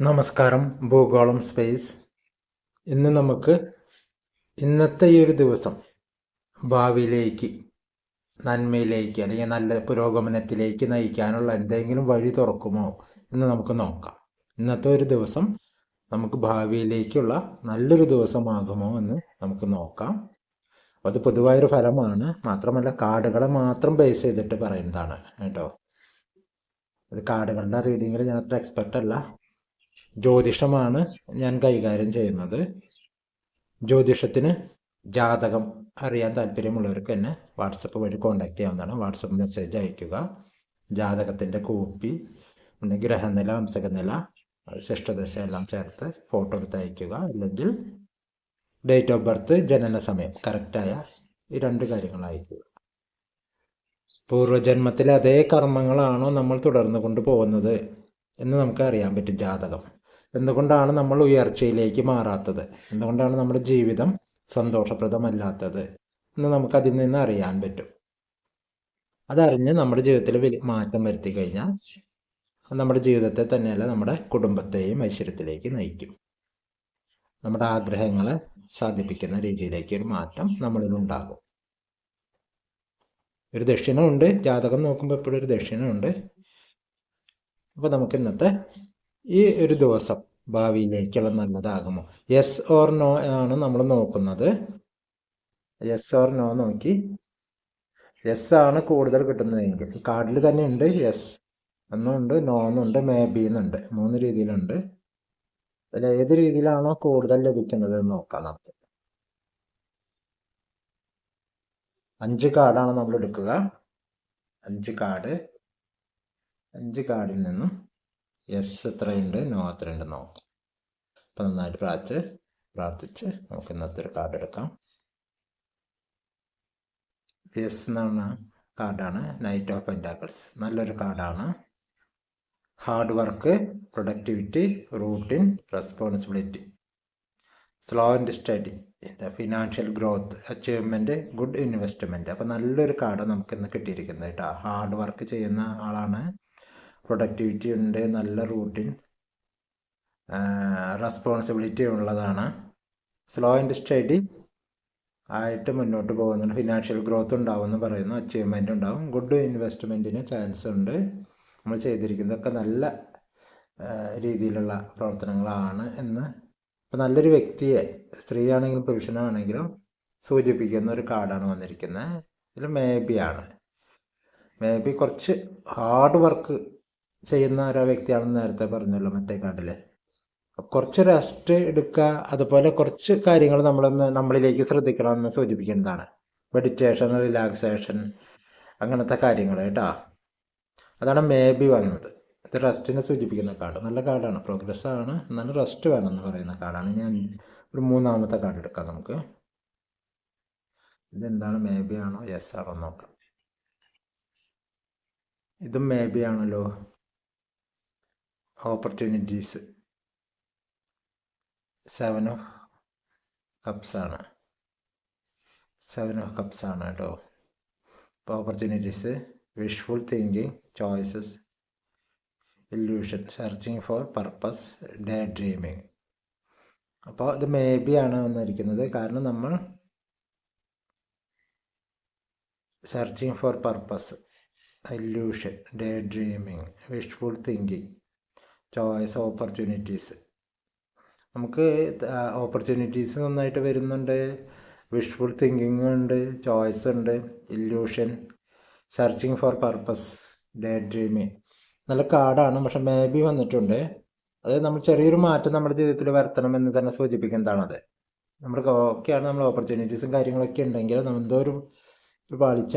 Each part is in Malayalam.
നമസ്കാരം ഭൂഗോളം സ്പേസ്. ഇന്ന് നമുക്ക് ഇന്നത്തെ ഈ ഒരു ദിവസം ഭാവിയിലേക്ക് നന്മയിലേക്ക് അല്ലെങ്കിൽ നല്ല പുരോഗമനത്തിലേക്ക് നയിക്കാനുള്ള എന്തെങ്കിലും വഴി തുറക്കുമോ എന്ന് നമുക്ക് നോക്കാം. ഇന്നത്തെ ഒരു ദിവസം നമുക്ക് ഭാവിയിലേക്കുള്ള നല്ലൊരു ദിവസമാകുമോ എന്ന് നമുക്ക് നോക്കാം. അത് പൊതുവായൊരു ഫലമാണ്. മാത്രമല്ല കാർഡുകളെ മാത്രം ബേസ് ചെയ്തിട്ട് പറയുന്നതാണ് കേട്ടോ. അത് കാർഡുകളുടെ റീഡിങ്ങിൽ ഞാൻ അത്ര എക്സ്പെർട്ട് അല്ല. ജ്യോതിഷമാണ് ഞാൻ കൈകാര്യം ചെയ്യുന്നത്. ജ്യോതിഷത്തിന് ജാതകം അറിയാൻ താല്പര്യമുള്ളവർക്ക് എന്നെ വാട്സപ്പ് വഴി കോൺടാക്ട് ചെയ്യാവുന്നതാണ്. വാട്സപ്പ് മെസ്സേജ് അയയ്ക്കുക. ജാതകത്തിന്റെ കോപ്പി പിന്നെ ഗ്രഹനില വംശകനില ശിഷ്ടദശ എല്ലാം ചേർത്ത് ഫോട്ടോ എടുത്ത് അയയ്ക്കുക. അല്ലെങ്കിൽ ഡേറ്റ് ഓഫ് ബർത്ത് ജനന സമയം കറക്റ്റായ ഈ രണ്ട് കാര്യങ്ങൾ അയയ്ക്കുക. പൂർവജന്മത്തിലെ അതേ കർമ്മങ്ങളാണോ നമ്മൾ തുടർന്നു കൊണ്ടുപോകുന്നത് എന്ന് നമുക്ക് അറിയാൻ പറ്റും ജാതകം. എന്തുകൊണ്ടാണ് നമ്മൾ ഉയർച്ചയിലേക്ക് മാറാത്തത്? എന്തുകൊണ്ടാണ് നമ്മുടെ ജീവിതം സന്തോഷപ്രദമല്ലാത്തത്? എന്ന് നമുക്ക് അതിൽ നിന്ന് അറിയാൻ പറ്റും. അതറിഞ്ഞ് നമ്മുടെ ജീവിതത്തിൽ വലിയ മാറ്റം വരുത്തി കഴിഞ്ഞാൽ നമ്മുടെ ജീവിതത്തെ തന്നെയല്ല നമ്മുടെ കുടുംബത്തെയും ഐശ്വര്യത്തിലേക്ക് നയിക്കും. നമ്മുടെ ആഗ്രഹങ്ങളെ സാധിപ്പിക്കുന്ന രീതിയിലേക്ക് ഒരു മാറ്റം നമ്മളിൽ ഉണ്ടാകും. ഒരു ദക്ഷിണമുണ്ട് ജാതകം നോക്കുമ്പോൾ എപ്പോഴും ഒരു ദക്ഷിണമുണ്ട് അപ്പോൾ നമുക്ക് ഇന്നത്തെ ഈ ഒരു ദിവസം ഭാവിയിലേക്കുള്ള നല്ലതാകുമോ? യെസ് ഓർ നോ ആണ് നമ്മൾ നോക്കുന്നത്. യെസ് ഓർ നോ നോക്കി. യെസ് ആണ് കൂടുതൽ കിട്ടുന്നതെങ്കിൽ കാർഡിൽ തന്നെ ഉണ്ട്. യെസ് എന്നുണ്ട് നോ എന്നുണ്ട് മേ ബി എന്നുണ്ട് മൂന്ന് രീതിയിലുണ്ട്. അതിൽ ഏത് രീതിയിലാണോ കൂടുതൽ ലഭിക്കുന്നത് എന്ന് നോക്കാം നമുക്ക്. അഞ്ച് കാർഡാണ് നമ്മൾ എടുക്കുക. അഞ്ച് കാർഡ് അഞ്ച് കാർഡിൽ നിന്നും യെസ് എത്രയുണ്ട് നോ എത്രയുണ്ട് നോക്കാം അപ്പം നന്നായിട്ട് പ്രാർത്ഥിച്ച് പ്രാർത്ഥിച്ച് നമുക്ക് ഇന്നത്തെ ഒരു കാർഡ് എടുക്കാം. യെസ് എന്നാണ് കാർഡാണ് നൈറ്റ് ഓഫ് പെന്റാക്കിൾസ് നല്ലൊരു കാർഡാണ് hard work productivity routine responsibility slow and steady financial growth achievement good investment അപ്പോൾ നല്ലൊരു കാർഡ് നമുക്ക് ഇന്ന് കിട്ടിയിരിക്കുന്നത് കേട്ടോ. ഹാർഡ് വർക്ക് ചെയ്യുന്ന ആളാണ് പ്രൊഡക്ടിവിറ്റി ഉണ്ട് നല്ല റൂട്ടിൻ റെസ്പോൺസിബിലിറ്റി ഉള്ളതാണ്. സ്ലോ ആൻഡ് സ്റ്റഡി ആയിട്ട് മുന്നോട്ട് പോകുന്നുണ്ട്. ഫിനാൻഷ്യൽ ഗ്രോത്ത് ഉണ്ടാവുമെന്ന് പറയുന്നു അച്ചീവ്മെന്റ് ഉണ്ടാവും. ഗുഡ് ഇൻവെസ്റ്റ്മെന്റിന് ചാൻസ് ഉണ്ട്. നമ്മൾ ചെയ്തിരിക്കുന്നതൊക്കെ നല്ല രീതിയിലുള്ള പ്രവർത്തനങ്ങളാണ് എന്ന്. ഇപ്പം നല്ലൊരു വ്യക്തിയെ സ്ത്രീയാണെങ്കിലും പുരുഷനാണെങ്കിലും സൂചിപ്പിക്കുന്ന ഒരു കാർഡാണ് വന്നിരിക്കുന്നത്. ഇതിൽ മേ ബി ആണ്. മേ ബി കുറച്ച് ഹാർഡ് വർക്ക് ചെയ്യുന്ന ഓരോ വ്യക്തിയാണെന്ന് നേരത്തെ പറഞ്ഞല്ലോ മറ്റേ കാർഡിൽ കുറച്ച് റെസ്റ്റ് എടുക്കുക അതുപോലെ കുറച്ച് കാര്യങ്ങൾ നമ്മളൊന്ന് നമ്മളിലേക്ക് ശ്രദ്ധിക്കണമെന്ന് സൂചിപ്പിക്കുന്നതാണ്. മെഡിറ്റേഷൻ റിലാക്സേഷൻ അങ്ങനത്തെ കാര്യങ്ങൾ കേട്ടോ. അതാണ് മേ ബി വന്നത്. ഇത് റെസ്റ്റിനെ സൂചിപ്പിക്കുന്ന കാർഡ് നല്ല കാർഡാണ് പ്രോഗ്രസ് ആണ്. എന്നാലും റെസ്റ്റ് വേണമെന്ന് പറയുന്ന കാർഡാണ് ഞാൻ ഒരു മൂന്നാമത്തെ കാർഡ് എടുക്കാം നമുക്ക്. ഇതെന്താണ് മേ ബി ആണോ? യെസ് ആണോ നോക്കാം. ഇതും മേ ബി ആണല്ലോ. ഓപ്പർച്യൂണിറ്റീസ്. സെവൻ ഓഫ് കപ്സ് ആണ്. സെവൻ ഓഫ് കപ്സ് ആണ് കേട്ടോ. അപ്പോൾ opportunities wishful thinking choices illusion searching for purpose daydreaming അപ്പോൾ ഇത് മേ ബി ആണ് വന്നിരിക്കുന്നത്. കാരണം നമ്മൾ searching for purpose illusion daydreaming wishful thinking choice opportunities നമുക്ക് ഓപ്പർച്യൂണിറ്റീസ് നന്നായിട്ട് വരുന്നുണ്ട്. വിഷ്ഫുൾ തിങ്കിങ് ഉണ്ട് ചോയ്സ് ഉണ്ട് illusion searching for purpose daydreaming നല്ല കാർഡാണ് പക്ഷെ മേ ബി വന്നിട്ടുണ്ട്. അത് നമ്മൾ ചെറിയൊരു മാറ്റം നമ്മുടെ ജീവിതത്തിൽ വരുത്തണമെന്ന് തന്നെ സൂചിപ്പിക്കുന്നതാണത്. നമ്മൾക്ക് ഓക്കെയാണ് നമ്മൾ ഓപ്പർച്യൂണിറ്റീസും കാര്യങ്ങളൊക്കെ ഉണ്ടെങ്കിൽ നമ്മൾ എന്തോ ഒരു പാളിച്ച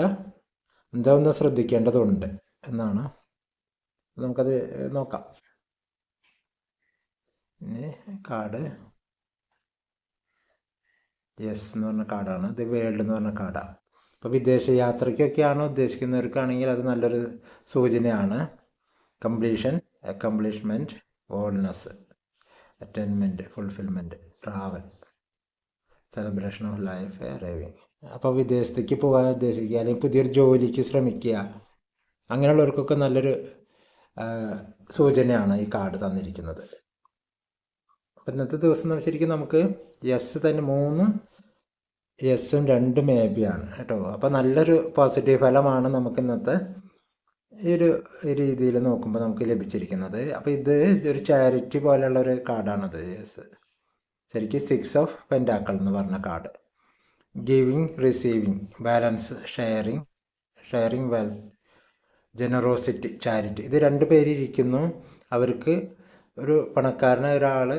എന്തോ ഒന്ന് ശ്രദ്ധിക്കേണ്ടതുണ്ട് എന്നാണ്. നമുക്കത് നോക്കാം. ഇനി കാർഡ് യെസ് എന്ന് പറഞ്ഞ കാർഡാണ് ദി വേൾഡ് എന്ന് പറഞ്ഞ കാർഡാണ് ഇപ്പോൾ വിദേശ യാത്രയ്ക്കൊക്കെയാണ് ഉദ്ദേശിക്കുന്നവർക്കാണെങ്കിൽ അത് നല്ലൊരു സൂചനയാണ്. Completion accomplishment wholeness attainment fulfilment travel celebration of life arriving അപ്പോൾ വിദേശത്തേക്ക് പോകാൻ ഉദ്ദേശിക്കുക അല്ലെങ്കിൽ പുതിയൊരു ജോലിക്ക് ശ്രമിക്കുക അങ്ങനെയുള്ളവർക്കൊക്കെ നല്ലൊരു സൂചനയാണ് ഈ കാർഡ് തന്നിരിക്കുന്നത്. അപ്പോൾ ഇന്നത്തെ ദിവസം ശരിക്കും നമുക്ക് എസ് തന്നെ മൂന്ന് യെസ്സും രണ്ട് മേ ആണ് കേട്ടോ. അപ്പോൾ നല്ലൊരു പോസിറ്റീവ് ഫലമാണ് നമുക്ക് ഇന്നത്തെ ഈ ഒരു രീതിയിൽ നോക്കുമ്പോൾ നമുക്ക് ലഭിച്ചിരിക്കുന്നത്. അപ്പോൾ ഇത് ഒരു ചാരിറ്റി പോലെയുള്ള ഒരു കാർഡാണത് എസ് ശരിക്കും സിക്സ് ഓഫ് പെൻഡാക്കൾ എന്ന് പറഞ്ഞ card giving receiving balance sharing sharing well generosity charity ഇത് രണ്ട് പേരിരിക്കുന്നു. അവർക്ക് ഒരു പണക്കാരനെ ഒരാൾ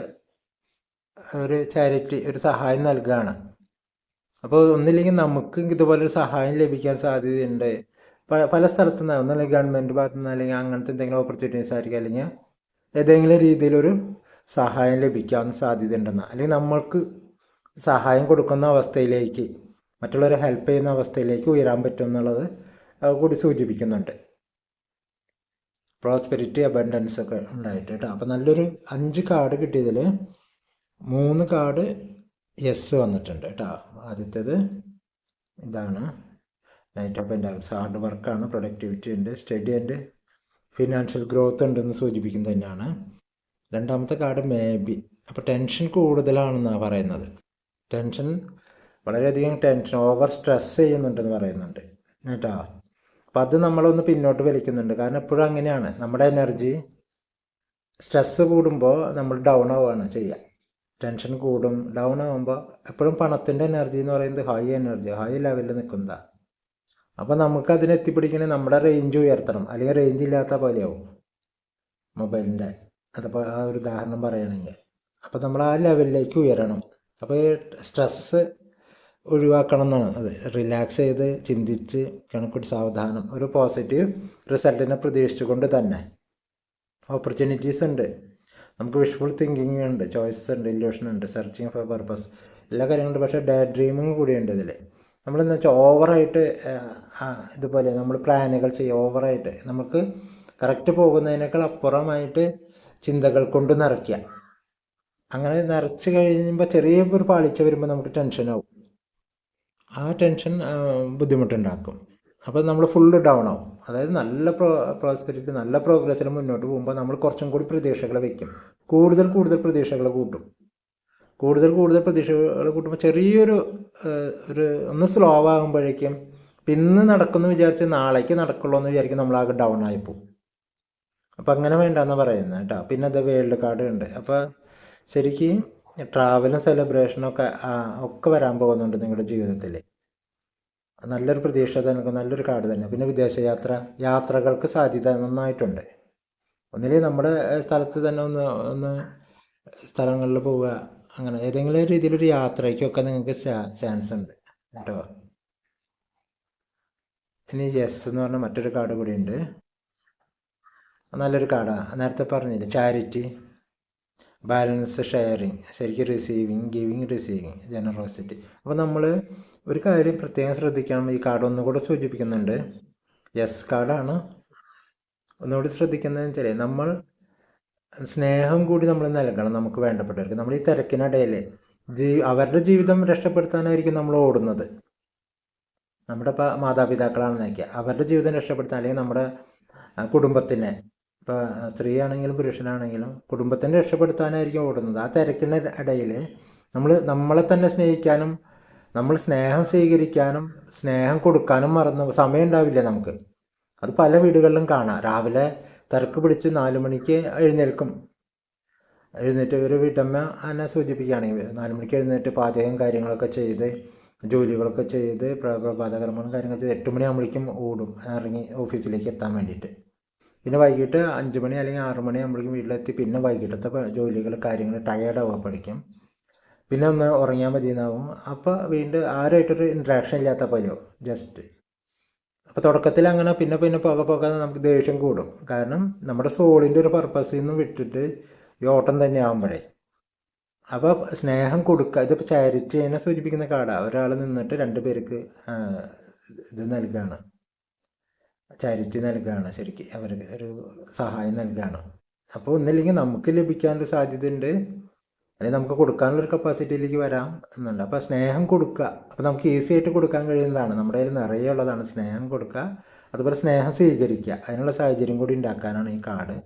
ഒരു ചാരിറ്റി ഒരു സഹായം നൽകുകയാണ് അപ്പോൾ ഒന്നില്ലെങ്കിൽ നമുക്ക് ഇതുപോലെ ഒരു സഹായം ലഭിക്കാൻ സാധ്യതയുണ്ട്. പല സ്ഥലത്തു നിന്ന് ഒന്നല്ലെങ്കിൽ ഗവൺമെന്റ് ഭാഗത്തു നിന്ന് അല്ലെങ്കിൽ അങ്ങനത്തെ എന്തെങ്കിലും ഓപ്പർച്യൂണിറ്റീസ് ആയിരിക്കും. അല്ലെങ്കിൽ ഏതെങ്കിലും രീതിയിലൊരു സഹായം ലഭിക്കാൻ സാധ്യതയുണ്ടെന്ന്. അല്ലെങ്കിൽ നമ്മൾക്ക് സഹായം കൊടുക്കുന്ന അവസ്ഥയിലേക്ക് മറ്റുള്ളവരെ ഹെൽപ്പ് ചെയ്യുന്ന അവസ്ഥയിലേക്ക് ഉയരാൻ പറ്റും എന്നുള്ളത് കൂടി സൂചിപ്പിക്കുന്നുണ്ട്. പ്രോസ്പെരിറ്റി അബൻഡൻസ് ഒക്കെ ഉണ്ടായിട്ട് കേട്ടോ. അപ്പോൾ നല്ലൊരു അഞ്ച് കാർഡ് കിട്ടിയതിൽ മൂന്ന് കാർഡ് എസ് വന്നിട്ടുണ്ട് കേട്ടോ. ആദ്യത്തേത് ഇതാണ്. നൈറ്റ് ഓഫ് എൻഡാൻസ് ഹാർഡ് വർക്കാണ് പ്രൊഡക്ടിവിറ്റി ഉണ്ട് സ്റ്റഡി ആൻഡ് ഫിനാൻഷ്യൽ ഗ്രോത്ത് ഉണ്ടെന്ന് സൂചിപ്പിക്കുന്നത് തന്നെയാണ്. രണ്ടാമത്തെ കാർഡ് മേ ബി അപ്പോൾ ടെൻഷൻ കൂടുതലാണെന്നാണ് പറയുന്നത്. ടെൻഷൻ വളരെയധികം ടെൻഷൻ ഓവർ സ്ട്രെസ് ചെയ്യുന്നുണ്ടെന്ന് പറയുന്നുണ്ട്. കേട്ടോ. അപ്പോൾ അത് നമ്മളൊന്ന് പിന്നോട്ട് വലിക്കുന്നുണ്ട്. കാരണം എപ്പോഴും അങ്ങനെയാണ്. നമ്മുടെ എനർജി സ്ട്രെസ് കൂടുമ്പോൾ നമ്മൾ ഡൗൺ ആവുകയാണ് ചെയ്യുക. ടെൻഷൻ കൂടും. ഡൗൺ ആകുമ്പോൾ എപ്പോഴും പണത്തിന്റെ എനർജി എന്ന് പറയുന്നത് ഹൈ എനർജി ഹൈ ലെവലിൽ നിൽക്കുന്നതാണ് അപ്പോൾ നമുക്ക് അതിനെ എത്തിപ്പിടിക്കണമെങ്കിൽ നമ്മുടെ റേഞ്ച് ഉയർത്തണം. അല്ലെങ്കിൽ റേഞ്ച് ഇല്ലാത്ത പോലെയാവും മൊബൈലിന്റെ അതപ്പോൾ ആ ഒരു ഉദാഹരണം പറയുകയാണെങ്കിൽ. അപ്പോൾ നമ്മൾ ആ ലെവലിലേക്ക് ഉയരണം. അപ്പോൾ ഈ സ്ട്രെസ്സ് ഒഴിവാക്കണം എന്നാണ്. അത് റിലാക്സ് ചെയ്ത് ചിന്തിച്ച് കണക്കൂട്ടി സാവധാനം. ഒരു പോസിറ്റീവ് റിസൾട്ടിനെ പ്രതീക്ഷിച്ചുകൊണ്ട് തന്നെ ഓപ്പർച്യൂണിറ്റീസ് ഉണ്ട്. നമുക്ക് വിഷ്വൽ തിങ്കിങ് ഉണ്ട് ചോയ്സസ് ഉണ്ട് ഇല്യൂഷൻ ഉണ്ട് സെർച്ചിങ് ഫോർ പർപ്പസ് എല്ലാ കാര്യങ്ങളുണ്ട് പക്ഷേ ഡേ ഡ്രീമിങ് കൂടിയുണ്ട് ഇതിൽ നമ്മളെന്ന് വെച്ചാൽ ഓവറായിട്ട് ഇതുപോലെ നമ്മൾ പ്ലാനുകൾ ചെയ്യുക ഓവറായിട്ട് നമുക്ക് കറക്റ്റ് പോകുന്നതിനേക്കാൾ അപ്പുറമായിട്ട് ചിന്തകൾ കൊണ്ട് നിറയ്ക്കുക. അങ്ങനെ നിറച്ച് കഴിയുമ്പോൾ ചെറിയ ഒരു പാളിച്ച വരുമ്പോൾ നമുക്ക് ടെൻഷനാവും ആ ടെൻഷൻ ബുദ്ധിമുട്ടുണ്ടാക്കും. അപ്പോൾ നമ്മൾ ഫുള്ള് ഡൗൺ ആവും. അതായത് നല്ല പ്രോ പ്രോസ്പെരിറ്റി നല്ല പ്രോഗ്രസ്സിൽ മുന്നോട്ട് പോകുമ്പോൾ നമ്മൾ കുറച്ചും കൂടി പ്രതീക്ഷകൾ വയ്ക്കും കൂടുതൽ കൂടുതൽ പ്രതീക്ഷകൾ കൂട്ടും. കൂടുതൽ കൂടുതൽ പ്രതീക്ഷകൾ കൂട്ടുമ്പോൾ ചെറിയൊരു ഒരു ഒന്ന് സ്ലോ ആകുമ്പോഴേക്കും ഇന്ന് നടക്കുമെന്ന് വിചാരിച്ച് നാളേക്ക് നടക്കുള്ളൂ എന്ന് വിചാരിക്കും നമ്മളാകെ ഡൗൺ ആയിപ്പോവും അപ്പോൾ അങ്ങനെ വേണ്ടെന്ന് പറയുന്നത് കേട്ടോ. പിന്നെ അത് വേൾഡ് കാർഡ് ഉണ്ട് അപ്പോൾ ശരിക്കും ട്രാവലും സെലിബ്രേഷനൊക്കെ ഒക്കെ വരാൻ പോകുന്നുണ്ട് നിങ്ങളുടെ ജീവിതത്തിൽ നല്ലൊരു പ്രതീക്ഷ തന്നെ നല്ലൊരു കാർഡ് തന്നെ. പിന്നെ വിദേശയാത്ര യാത്രകൾക്ക് സാധ്യത നന്നായിട്ടുണ്ട്. ഒന്നിലെ നമ്മുടെ സ്ഥലത്ത് തന്നെ ഒന്ന് ഒന്ന് സ്ഥലങ്ങളിൽ പോവുക അങ്ങനെ ഏതെങ്കിലും രീതിയിലൊരു യാത്രയ്ക്കൊക്കെ നിങ്ങൾക്ക് ചാൻസ് ഉണ്ട് കേട്ടോ. ഇനി യെസ് എന്ന് പറഞ്ഞ മറ്റൊരു കാർഡ് ഉണ്ട്. നല്ലൊരു കാർഡാണ് നേരത്തെ പറഞ്ഞില്ലേ ചാരിറ്റി ബാലൻസ് ഷെയറിങ് ശരിക്കും റിസീവിങ് ഗിവിങ് റിസീവിങ് ജനറോസിറ്റി അപ്പോൾ നമ്മൾ ഒരു കാര്യം പ്രത്യേകം ശ്രദ്ധിക്കണം. ഈ കാർഡ് ഒന്നുകൂടെ സൂചിപ്പിക്കുന്നുണ്ട്. യെസ് കാർഡാണ് ഒന്നുകൂടി ശ്രദ്ധിക്കുന്നതെന്ന് വെച്ചാൽ നമ്മൾ സ്നേഹം കൂടി നമ്മൾ നൽകണം നമുക്ക് വേണ്ടപ്പെട്ടവർക്ക്. നമ്മൾ ഈ തിരക്കിനിടയിൽ ജീ അവരുടെ ജീവിതം രക്ഷപ്പെടുത്താനായിരിക്കും നമ്മൾ ഓടുന്നത്. നമ്മുടെ മാതാപിതാക്കളാണ് നയിക്കുക അവരുടെ ജീവിതം രക്ഷപ്പെടുത്താൻ അല്ലെങ്കിൽ നമ്മുടെ കുടുംബത്തിനെ ഇപ്പോൾ സ്ത്രീയാണെങ്കിലും പുരുഷനാണെങ്കിലും കുടുംബത്തിനെ രക്ഷപ്പെടുത്താനായിരിക്കും ഓടുന്നത്. ആ തിരക്കിന്റെ ഇടയിൽ നമ്മൾ നമ്മളെ തന്നെ സ്നേഹിക്കാനും നമ്മൾ സ്നേഹം സ്വീകരിക്കാനും സ്നേഹം കൊടുക്കാനും മറന്ന് സമയം ഉണ്ടാവില്ല നമുക്ക്. അത് പല വീടുകളിലും കാണാം. രാവിലെ തിരക്ക് പിടിച്ച് നാല് മണിക്ക് എഴുന്നേൽക്കും. എഴുന്നേറ്റ് ഒരു വീട്ടമ്മ എന്നെ സൂചിപ്പിക്കുകയാണെങ്കിൽ നാല് മണിക്ക് എഴുന്നേറ്റ് പാചകം കാര്യങ്ങളൊക്കെ ചെയ്ത് ജോലികളൊക്കെ ചെയ്ത് പ്രഭാതകർമ്മങ്ങളും കാര്യങ്ങൾ ചെയ്ത് എട്ട് മണിയാകുമ്പോഴേക്കും ഓടും. ഇറങ്ങി ഓഫീസിലേക്ക് എത്താൻ വേണ്ടിയിട്ട്. പിന്നെ വൈകിട്ട് അഞ്ച് മണി അല്ലെങ്കിൽ ആറ് മണി ആകുമ്പോഴേക്കും വീട്ടിലെത്തി. പിന്നെ വൈകിട്ടത്തെ ജോലികൾ കാര്യങ്ങൾ ടയേർഡാവുക പഠിക്കും പിന്നെ ഒന്ന് ഉറങ്ങിയാൽ മതി എന്നാവും അപ്പോൾ വീണ്ടും ആരുമായിട്ടൊരു ഇൻട്രാക്ഷൻ ഇല്ലാത്ത പോലെയോ ജസ്റ്റ് അപ്പോൾ തുടക്കത്തിൽ അങ്ങനെ പിന്നെ പിന്നെ പോകെ പോകെ നമുക്ക് ദേഷ്യം കൂടും. കാരണം നമ്മുടെ സോളിന്റെ ഒരു പർപ്പസിൽ നിന്നും വിട്ടിട്ട് ഈ ഓട്ടം തന്നെ ആകുമ്പോഴേ അപ്പോൾ സ്നേഹം കൊടുക്കുക ഇതിപ്പോൾ ചാരിറ്റിനെ സൂചിപ്പിക്കുന്ന കാർഡാണ് ഒരാൾ നിന്നിട്ട് രണ്ട് പേർക്ക് ഇത് നൽകുകയാണ് ചാരിറ്റി നൽകുകയാണ് ശരിക്കും അവർക്ക് ഒരു സഹായം നൽകുകയാണ് അപ്പോൾ ഒന്നില്ലെങ്കിൽ നമുക്ക് ലഭിക്കാനൊരു സാധ്യതയുണ്ട്. അല്ലെങ്കിൽ നമുക്ക് കൊടുക്കാനുള്ളൊരു കപ്പാസിറ്റിയിലേക്ക് വരാം എന്നുണ്ട് അപ്പോൾ സ്നേഹം കൊടുക്കുക. അപ്പോൾ നമുക്ക് ഈസി ആയിട്ട് കൊടുക്കാൻ കഴിയുന്നതാണ്. നമ്മുടെ കയ്യിൽ നിറയെ ഉള്ളതാണ് സ്നേഹം കൊടുക്കുക. അതുപോലെ സ്നേഹം സ്വീകരിക്കുക. അതിനുള്ള സാഹചര്യം കൂടി ഉണ്ടാക്കാനാണ് ഈ കാർഡ്.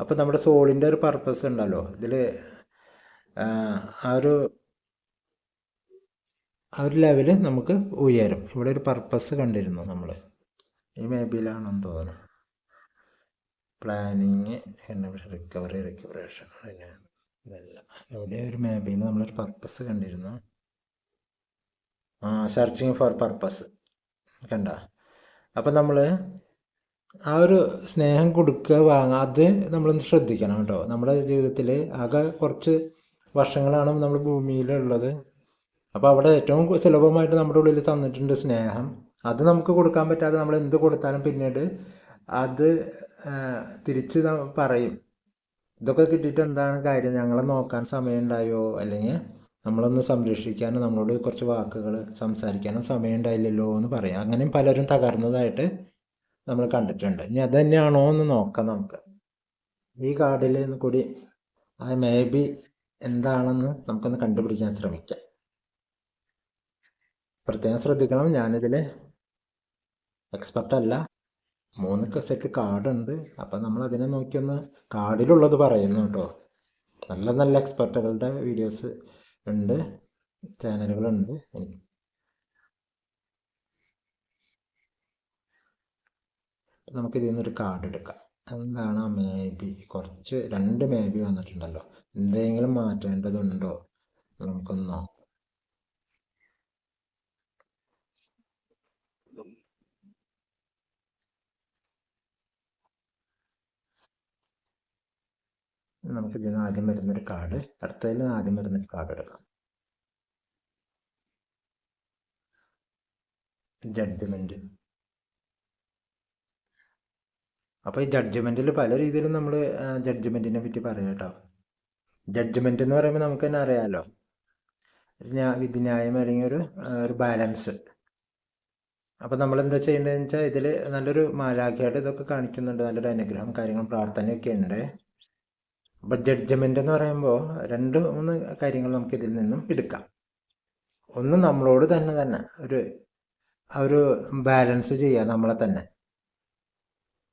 അപ്പോൾ നമ്മുടെ സോളിന്റെ ഒരു പർപ്പസ് ഉണ്ടല്ലോ. ഇതിൽ ആ ഒരു ആ ഒരു ലെവൽ നമുക്ക് ഉയരും. ഇവിടെ ഒരു പർപ്പസ് കണ്ടിരുന്നു നമ്മൾ ഈ മേബിയിലാണെന്ന് തോന്നുന്നു. പ്ലാനിങ് റിക്കവറി റിക്കവറേഷൻ ഇതല്ല. ഇവിടെ ഒരു മേബിയിൽ നമ്മളൊരു പർപ്പസ് കണ്ടിരുന്നു. ആ സെർച്ചിങ് ഫോർ പർപ്പസ് കണ്ട? അപ്പം നമ്മൾ ആ ഒരു സ്നേഹം കൊടുക്കുക വാങ്ങുക അത് നമ്മളൊന്ന് ശ്രദ്ധിക്കണം കേട്ടോ. നമ്മുടെ ജീവിതത്തിൽ ആകെ കുറച്ച് വർഷങ്ങളാണ് നമ്മൾ ഭൂമിയിലുള്ളത്. അപ്പോൾ അവിടെ ഏറ്റവും സുലഭമായിട്ട് നമ്മുടെ ഉള്ളിൽ തന്നിട്ടുണ്ട് സ്നേഹം. അത് നമുക്ക് കൊടുക്കാൻ പറ്റാതെ നമ്മൾ എന്ത് കൊടുത്താലും പിന്നീട് അത് തിരിച്ച് പറയും. ഇതൊക്കെ കിട്ടിയിട്ട് എന്താണ് കാര്യം? ഞങ്ങളെ നോക്കാൻ സമയമുണ്ടായോ? അല്ലെങ്കിൽ നമ്മളൊന്ന് സംരക്ഷിക്കാനും നമ്മളോട് കുറച്ച് വാക്കുകൾ സംസാരിക്കാനും സമയം ഉണ്ടായില്ലല്ലോ എന്ന് പറയാം. അങ്ങനെയും പലരും തകർന്നതായിട്ട് നമ്മൾ കണ്ടിട്ടുണ്ട്. ഇനി അത് തന്നെയാണോ എന്ന് നോക്കാം നമുക്ക്. ഈ കാർഡിൽ നിന്ന് കൂടി ആ മേ ബി എന്താണെന്ന് നമുക്കൊന്ന് കണ്ടുപിടിക്കാൻ ശ്രമിക്കാം. പ്രത്യേകം ശ്രദ്ധിക്കണം. ഞാനിതിൽ എക്സ്പെർട്ട് അല്ല മൂന്ന് സെറ്റ് കാർഡുണ്ട്. അപ്പം നമ്മൾ അതിനെ നോക്കിയൊന്ന് കാർഡിലുള്ളത് പറയുന്നു കേട്ടോ. നല്ല നല്ല എക്സ്പെർട്ടുകളുടെ വീഡിയോസ് ഉണ്ട് ചാനലുകളുണ്ട്. എനിക്ക് നമുക്ക് ഇതിൽ നിന്നൊരു കാർഡ് എടുക്കാം. എന്താണ് മേ ബി കുറച്ച് രണ്ട് മേ ബി വന്നിട്ടുണ്ടല്ലോ. എന്തെങ്കിലും മാറ്റേണ്ടതുണ്ടോ? നമുക്കൊന്ന് നോക്കാം. നമുക്ക് ഇതിൽ നിന്ന് ആദ്യം വരുന്നൊരു കാർഡ് അടുത്തതിൽ നിന്ന് ആദ്യം വരുന്നൊരു കാർഡ് എടുക്കാം. ജഡ്ജ്മെന്റ് അപ്പോൾ ഈ ജഡ്ജ്മെന്റിൽ പല രീതിയിലും നമ്മൾ ജഡ്ജ്മെന്റിനെ പറ്റി പറയാം കേട്ടോ. ജഡ്ജ്മെന്റ് എന്ന് പറയുമ്പോൾ നമുക്ക് തന്നെ അറിയാമല്ലോ വിധിന്യായം അല്ലെങ്കിൽ ഒരു ഒരു ബാലൻസ് അപ്പോൾ നമ്മൾ എന്താ ചെയ്യേണ്ടതെന്ന് വെച്ചാൽ ഇതിൽ നല്ലൊരു മാലാഖിയായിട്ട് ഇതൊക്കെ കാണിക്കുന്നുണ്ട്. നല്ലൊരു അനുഗ്രഹം കാര്യങ്ങളും പ്രാർത്ഥനയൊക്കെ ഉണ്ട്. അപ്പോൾ ജഡ്ജ്മെന്റ് എന്ന് പറയുമ്പോൾ രണ്ട് മൂന്ന് കാര്യങ്ങൾ നമുക്ക് ഇതിൽ നിന്നും എടുക്കാം. ഒന്ന് നമ്മളോട് തന്നെ തന്നെ ഒരു ഒരു ബാലൻസ് ചെയ്യുക നമ്മളെ തന്നെ.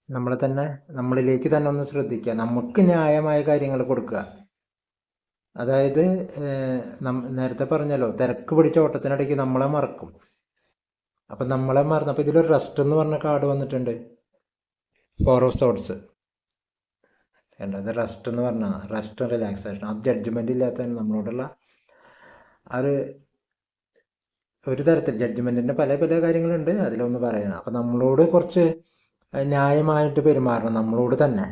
നമ്മളെ തന്നെ നമ്മളിലേക്ക് തന്നെ ഒന്ന് ശ്രദ്ധിക്കുക. നമുക്ക് ന്യായമായ കാര്യങ്ങൾ കൊടുക്കുക. അതായത് നേരത്തെ പറഞ്ഞല്ലോ തിരക്ക് പിടിച്ച ഓട്ടത്തിനിടയ്ക്ക് നമ്മളെ മറക്കും. അപ്പം നമ്മളെ മറന്നപ്പോൾ ഇതിലൊരു റെസ്റ്റ് എന്ന് പറഞ്ഞ കാർഡ് വന്നിട്ടുണ്ട്. ഫോർ ഓഫ് അത് റെസ്റ്റ് എന്ന് പറഞ്ഞാൽ റെസ്റ്റ് റിലാക്സേഷൻ ആ ജഡ്ജ്മെന്റ് ഇല്ലാത്ത നമ്മളോടുള്ള ഒരു ഒരു തരത്തിൽ ജഡ്ജ്മെന്റിന്റെ പല പല കാര്യങ്ങളുണ്ട്. അതിലൊന്ന് പറയണം. അപ്പം നമ്മളോട് കുറച്ച് ന്യായമായിട്ട് പെരുമാറണം നമ്മളോട് തന്നെ.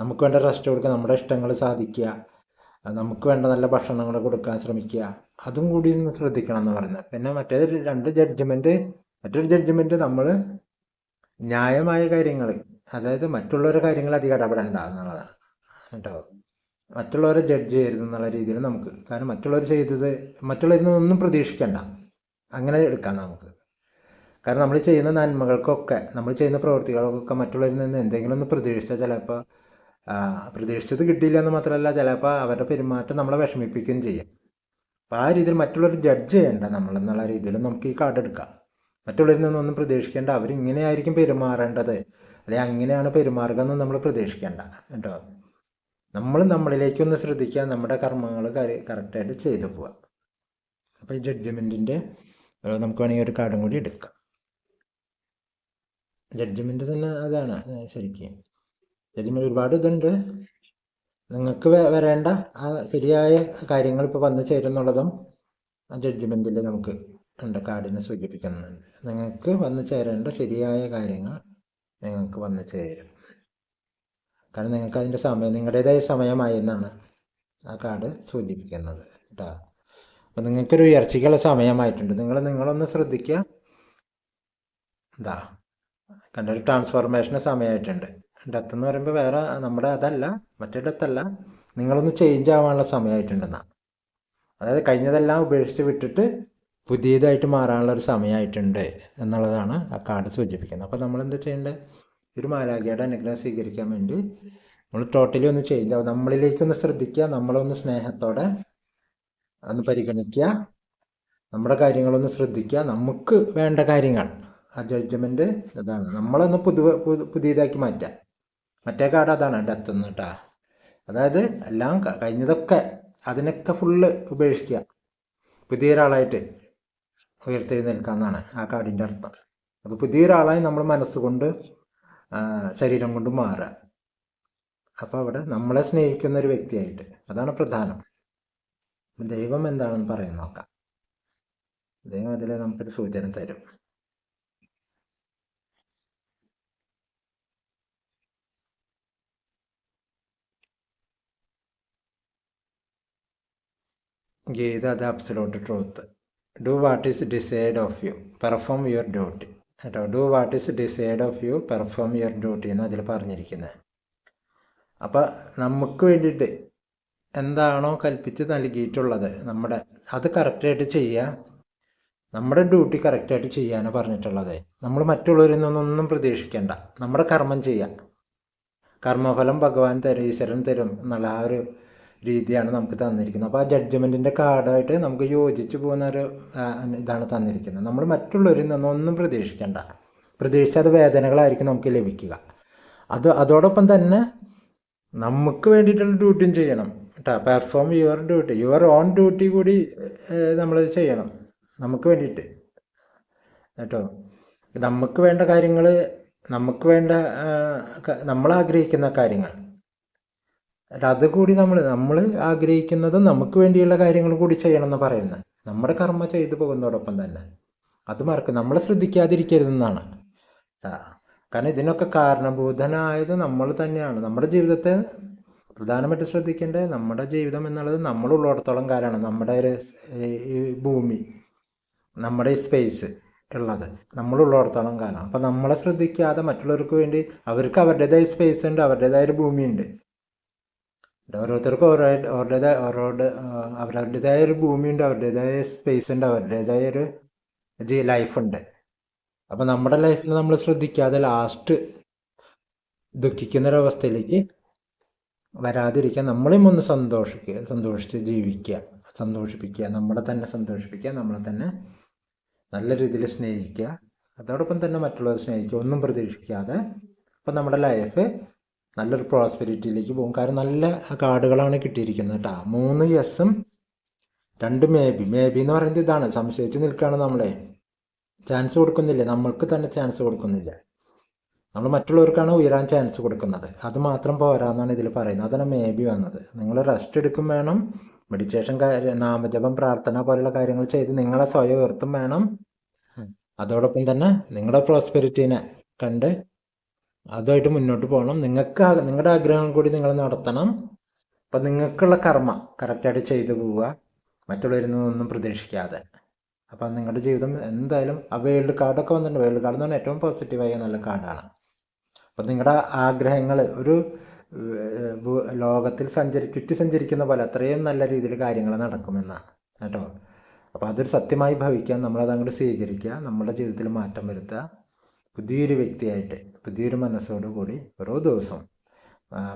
നമുക്ക് വേണ്ട റെസ്റ്റ് കൊടുക്കുക നമ്മുടെ ഇഷ്ടങ്ങൾ സാധിക്കുക നമുക്ക് വേണ്ട നല്ല ഭക്ഷണങ്ങൾ കൊടുക്കാൻ ശ്രമിക്കുക. അതും കൂടി ഒന്ന് ശ്രദ്ധിക്കണം എന്ന് പറയുന്നത്. പിന്നെ മറ്റേ രണ്ട് ജഡ്ജ്മെന്റ് മറ്റൊരു ജഡ്ജ്മെന്റ് നമ്മൾ ന്യായമായ കാര്യങ്ങൾ അതായത് മറ്റുള്ളവരുടെ കാര്യങ്ങൾ അധികം ഇടപെടേണ്ട എന്നുള്ളതാണ് കേട്ടോ. മറ്റുള്ളവരെ ജഡ്ജ് ചെയ്യരുത് എന്നുള്ള രീതിയിൽ നമുക്ക്. കാരണം മറ്റുള്ളവർ ചെയ്തത് മറ്റുള്ളവരിൽ നിന്നൊന്നും പ്രതീക്ഷിക്കണ്ട. അങ്ങനെ എടുക്കാം നമുക്ക്. കാരണം നമ്മൾ ചെയ്യുന്ന നന്മകൾക്കൊക്കെ നമ്മൾ ചെയ്യുന്ന പ്രവൃത്തികൾക്കൊക്കെ മറ്റുള്ളവരിൽ നിന്ന് എന്തെങ്കിലും ഒന്ന് പ്രതീക്ഷിച്ചാൽ ചിലപ്പോൾ പ്രതീക്ഷിച്ചത് കിട്ടിയില്ല എന്ന് മാത്രമല്ല ചിലപ്പോൾ അവരുടെ പെരുമാറ്റം നമ്മളെ വിഷമിപ്പിക്കുകയും ചെയ്യും. അപ്പോൾ ആ രീതിയിൽ മറ്റുള്ളവർ ജഡ്ജ് ചെയ്യേണ്ട നമ്മളെന്നുള്ള രീതിയിൽ നമുക്ക് ഈ കാർഡ് എടുക്കാം. മറ്റുള്ളവരിൽ നിന്നൊന്നും പ്രതീക്ഷിക്കേണ്ട. അവരിങ്ങനെയായിരിക്കും പെരുമാറേണ്ടത്. അല്ലെങ്കിൽ അങ്ങനെയാണ് പെരുമാറുക എന്ന് നമ്മൾ പ്രതീക്ഷിക്കേണ്ട കേട്ടോ? നമ്മൾ നമ്മളിലേക്കൊന്ന് ശ്രദ്ധിക്കുക നമ്മുടെ കർമ്മങ്ങൾ കറക്റ്റായിട്ട് ചെയ്തു പോവുക. അപ്പോൾ ഈ ജഡ്ജ്മെന്റിന്റെ നമുക്ക് വേണമെങ്കിൽ ഒരു കാർഡും കൂടി എടുക്കാം. ജഡ്ജ്മെന്റ് തന്നെ അതാണ് ശരിക്കും. ജഡ്ജ്മെന്റ് ഒരുപാട് ഇതുണ്ട്. നിങ്ങൾക്ക് വരേണ്ട ആ ശരിയായ കാര്യങ്ങൾ ഇപ്പോൾ വന്നു ചേരുന്നുള്ളതും ആ ജഡ്ജ്മെന്റിൽ നമുക്ക് ഉണ്ട് കാർഡിനെ സൂചിപ്പിക്കുന്നുണ്ട്. നിങ്ങൾക്ക് വന്നു ചേരേണ്ട ശരിയായ കാര്യങ്ങൾ നിങ്ങൾക്ക് വന്നു ചേരും. കാരണം നിങ്ങൾക്ക് അതിന്റെ സമയം നിങ്ങളുടേതായ സമയമായി എന്നാണ് ആ കാർഡ് സൂചിപ്പിക്കുന്നത് കേട്ടോ. അപ്പം നിങ്ങൾക്കൊരു ഉയർച്ചയ്ക്കുള്ള സമയമായിട്ടുണ്ട്. നിങ്ങൾ നിങ്ങളൊന്ന് ശ്രദ്ധിക്കുക. എന്താ കണ്ടൊരു ട്രാൻസ്ഫോർമേഷന് സമയമായിട്ടുണ്ട്. ഡെത്ത് എന്ന് പറയുമ്പോൾ വേറെ നമ്മുടെ അതല്ല മറ്റേ ഡെത്തല്ല നിങ്ങളൊന്ന് ചേഞ്ച് ആവാനുള്ള സമയമായിട്ടുണ്ടെന്നാണ് അതായത് കഴിഞ്ഞതെല്ലാം ഉപേക്ഷിച്ച് വിട്ടിട്ട് പുതിയതായിട്ട് മാറാനുള്ള ഒരു സമയമായിട്ടുണ്ട് എന്നുള്ളതാണ് ആ കാർഡ് സൂചിപ്പിക്കുന്നത്. അപ്പോൾ നമ്മൾ എന്താ ചെയ്യേണ്ടത്? ഒരു മാലാഖിയുടെ അനുഗ്രഹം സ്വീകരിക്കാൻ വേണ്ടി നമ്മൾ ടോട്ടലി ഒന്ന് ചേഞ്ച് നമ്മളിലേക്കൊന്ന് ശ്രദ്ധിക്കുക നമ്മളൊന്ന് സ്നേഹത്തോടെ ഒന്ന് പരിഗണിക്കുക നമ്മുടെ കാര്യങ്ങളൊന്ന് ശ്രദ്ധിക്കുക. നമുക്ക് വേണ്ട കാര്യങ്ങൾ ആ ജഡ്ജ്മെന്റ് അതാണ്. നമ്മളൊന്ന് പുതു പുതിയതാക്കി മാറ്റുക. മറ്റേ കാർഡ് അതാണ് ഡെത്ത് എന്ന് കേട്ടോ അതായത് എല്ലാം കഴിഞ്ഞതൊക്കെ അതിനൊക്കെ ഫുള്ള് ഉപേക്ഷിക്കുക. പുതിയൊരാളായിട്ട്. ഉയർത്തെഴുന്നേൽക്കുക എന്നാണ് ആ കാടിന്റെ അർത്ഥം. അപ്പോൾ പുതിയൊരാളായി നമ്മൾ മനസ്സുകൊണ്ട് ശരീരം കൊണ്ട് മാറുക അപ്പോൾ അവിടെ നമ്മളെ സ്നേഹിക്കുന്ന ഒരു വ്യക്തിയായിട്ട് അതാണ് പ്രധാനം. ദൈവം എന്താണെന്ന് പറയാൻ നോക്കാം. ദൈവം അതിൽ നമുക്കൊരു സൂചന തരും. Gita the absolute truth. Do what is decide of you perform your duty കേട്ടോ? Do what is decide of you perform your duty എന്ന് അതിൽ പറഞ്ഞിരിക്കുന്നത് അപ്പോൾ നമുക്ക് വേണ്ടിയിട്ട് എന്താണോ കൽപ്പിച്ച് നൽകിയിട്ടുള്ളത് നമ്മുടെ അത് കറക്റ്റായിട്ട് ചെയ്യുക നമ്മുടെ ഡ്യൂട്ടി കറക്റ്റായിട്ട് ചെയ്യാനാണ് പറഞ്ഞിട്ടുള്ളത്. നമ്മൾ മറ്റുള്ളവരിൽ നിന്നൊന്നും പ്രതീക്ഷിക്കേണ്ട. നമ്മുടെ കർമ്മം ചെയ്യുക കർമ്മഫലം ഭഗവാൻ തരും ഈശ്വരൻ തരും എന്നുള്ള ആ ഒരു രീതിയാണ് നമുക്ക് തന്നിരിക്കുന്നത്. അപ്പോൾ ആ ജഡ്ജ്മെന്റിന്റെ കാർഡായിട്ട് നമുക്ക് യോജിച്ച് പോകുന്ന ഒരു ഇതാണ് തന്നിരിക്കുന്നത്. നമ്മൾ മറ്റുള്ളവരിൽ നിന്നൊന്നും പ്രതീക്ഷിക്കേണ്ട. പ്രതീക്ഷിച്ച അത് വേദനകളായിരിക്കും നമുക്ക് ലഭിക്കുക. അത് അതോടൊപ്പം തന്നെ നമുക്ക് വേണ്ടിയിട്ടുള്ള ഡ്യൂട്ടിയും ചെയ്യണം കേട്ടോ perform your duty your own duty കൂടി നമ്മൾ ചെയ്യണം. നമുക്ക് വേണ്ടിയിട്ട്. കേട്ടോ? നമുക്ക് വേണ്ട കാര്യങ്ങൾ നമുക്ക് വേണ്ട നമ്മൾ ആഗ്രഹിക്കുന്ന കാര്യങ്ങൾ. അത് കൂടി നമ്മൾ നമ്മൾ ആഗ്രഹിക്കുന്നതും നമുക്ക് വേണ്ടിയുള്ള കാര്യങ്ങൾ കൂടി ചെയ്യണം എന്ന് പറയുന്നത്. നമ്മുടെ കർമ്മ ചെയ്തു പോകുന്നതോടൊപ്പം തന്നെ. അത് മറക്കും നമ്മളെ ശ്രദ്ധിക്കാതിരിക്കരുതെന്നാണ്. കാരണം ഇതിനൊക്കെ കാരണഭൂതനായത് നമ്മൾ തന്നെയാണ്. നമ്മുടെ ജീവിതത്തെ പ്രധാനമായിട്ട് ശ്രദ്ധിക്കേണ്ടത് നമ്മുടെ ജീവിതം എന്നുള്ളത് നമ്മളുള്ളിടത്തോളം കാലമാണ് നമ്മുടെ ഒരു ഈ- ഭൂമി നമ്മുടെ സ്പേസ് ഉള്ളത് നമ്മളുള്ളിടത്തോളം കാലം അപ്പം നമ്മളെ ശ്രദ്ധിക്കാതെ മറ്റുള്ളവർക്ക് വേണ്ടി അവർക്ക് അവരുടേതായ സ്പേസ് ഉണ്ട് അവരുടേതായ ഒരു ഭൂമിയുണ്ട്. ഓരോരുത്തർക്കും ഓരോ അവരുടേതായ അവരോട് അവരവരുടേതായ ഒരു ഭൂമിയുണ്ട് അവരുടേതായ സ്പേസ് ഉണ്ട് അവരുടേതായ ഒരു ലൈഫുണ്ട് അപ്പം നമ്മുടെ ലൈഫിൽ നമ്മൾ ശ്രദ്ധിക്കാതെ ലാസ്റ്റ് ദുഃഖിക്കുന്നൊരവസ്ഥയിലേക്ക് വരാതിരിക്കാൻ നമ്മളെയും ഒന്ന് സന്തോഷിക്കുക സന്തോഷിച്ച് ജീവിക്കുക സന്തോഷിപ്പിക്കുക നമ്മളെ തന്നെ സന്തോഷിപ്പിക്കുക നമ്മളെ തന്നെ നല്ല രീതിയിൽ സ്നേഹിക്കുക അതോടൊപ്പം തന്നെ മറ്റുള്ളവരെ സ്നേഹിക്കുക ഒന്നും പ്രതീക്ഷിക്കാതെ അപ്പം നമ്മുടെ ലൈഫ് നല്ലൊരു പ്രോസ്പെരിറ്റിയിലേക്ക് പോകും. കാരണം നല്ല കാർഡുകളാണ് കിട്ടിയിരിക്കുന്നത് കേട്ടോ. മൂന്ന് യെസ്സും രണ്ട് മേ ബി മേ ബി എന്ന് പറയുന്നത് ഇതാണ്. സംശയിച്ച് നിൽക്കുകയാണ് നമ്മളെ. ചാൻസ് കൊടുക്കുന്നില്ല. നമ്മൾക്ക് തന്നെ ചാൻസ് കൊടുക്കുന്നില്ല. നമ്മൾ മറ്റുള്ളവർക്കാണ് ഉയരാൻ ചാൻസ് കൊടുക്കുന്നത്. അത് മാത്രം പോരാന്നാണ് ഇതിൽ പറയുന്നത്. അതാണ് മേ ബി വന്നത്. നിങ്ങൾ റെസ്റ്റ് എടുക്കും വേണം. മെഡിറ്റേഷൻ കാര്യം നാമജപം പ്രാർത്ഥന പോലുള്ള കാര്യങ്ങൾ ചെയ്ത് നിങ്ങളെ സ്വയം ഉയർത്തും വേണം. അതോടൊപ്പം തന്നെ നിങ്ങളുടെ പ്രോസ്പെരിറ്റീനെ കണ്ട് അതുമായിട്ട് മുന്നോട്ട് പോകണം. നിങ്ങൾക്ക് നിങ്ങളുടെ ആഗ്രഹം കൂടി നിങ്ങൾ നടത്തണം. അപ്പം നിങ്ങൾക്കുള്ള കർമ്മ കറക്റ്റായിട്ട് ചെയ്തു പോവുക. മറ്റുള്ളവരിൽ നിന്നൊന്നും പ്രതീക്ഷിക്കാതെ. അപ്പം നിങ്ങളുടെ ജീവിതം എന്തായാലും ആ വേൾഡ് കാർഡൊക്കെ വന്നിട്ടുണ്ട്. വേൾഡ് കാർഡ് എന്ന് പറഞ്ഞാൽ ഏറ്റവും പോസിറ്റീവായ നല്ല കാർഡാണ് അപ്പം നിങ്ങളുടെ ആഗ്രഹങ്ങൾ ഒരു ലോകത്തിൽ സഞ്ചരി ചുറ്റി സഞ്ചരിക്കുന്ന പോലെ അത്രയും നല്ല രീതിയിൽ കാര്യങ്ങൾ നടക്കുമെന്നാണ് കേട്ടോ. അപ്പോൾ അതൊരു സത്യമായി ഭവിക്കാൻ നമ്മളത് അങ്ങോട്ട് സ്വീകരിക്കുക. നമ്മുടെ ജീവിതത്തിൽ മാറ്റം വരുത്തുക. പുതിയൊരു വ്യക്തിയായിട്ട് പുതിയൊരു മനസ്സോടു കൂടി ഓരോ ദിവസവും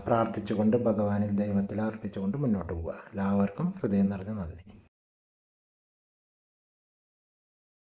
പ്രാർത്ഥിച്ചുകൊണ്ട് ഭഗവാനിൽ ദൈവത്തിൽ അർപ്പിച്ചുകൊണ്ട് മുന്നോട്ട് പോവുക. എല്ലാവർക്കും ഹൃദയം നിറഞ്ഞ നന്ദി.